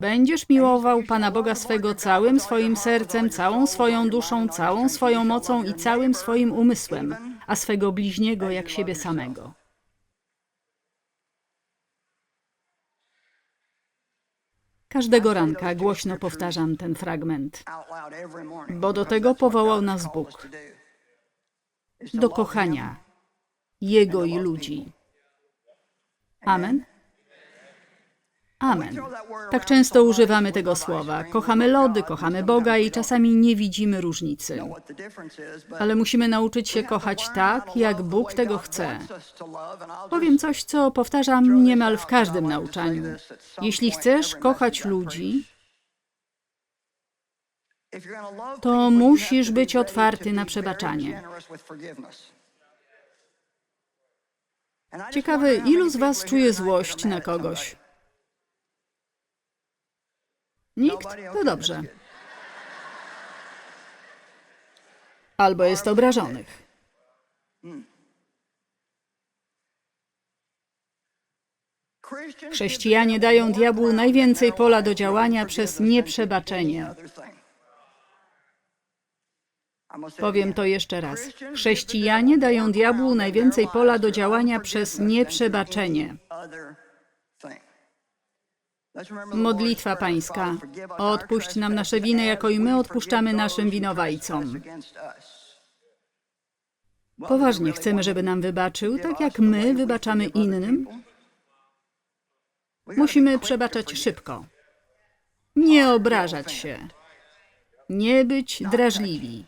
Będziesz miłował Pana Boga swego całym swoim sercem, całą swoją duszą, całą swoją mocą i całym swoim umysłem, a swego bliźniego jak siebie samego. Każdego ranka głośno powtarzam ten fragment, bo do tego powołał nas Bóg, do kochania Jego i ludzi. Amen. Amen. Tak często używamy tego słowa. Kochamy lody, kochamy Boga i czasami nie widzimy różnicy. Ale musimy nauczyć się kochać tak, jak Bóg tego chce. Powiem coś, co powtarzam niemal w każdym nauczaniu. Jeśli chcesz kochać ludzi, to musisz być otwarty na przebaczanie. Ciekawe, ilu z Was czuje złość na kogoś? Nikt? To dobrze. Albo jest obrażonych. Chrześcijanie dają diabłu najwięcej pola do działania przez nieprzebaczenie. Powiem to jeszcze raz. Chrześcijanie dają diabłu najwięcej pola do działania przez nieprzebaczenie. Modlitwa Pańska. Odpuść nam nasze winy, jako i my odpuszczamy naszym winowajcom. Poważnie chcemy, żeby nam wybaczył, tak jak my wybaczamy innym? Musimy przebaczać szybko. Nie obrażać się. Nie być drażliwi.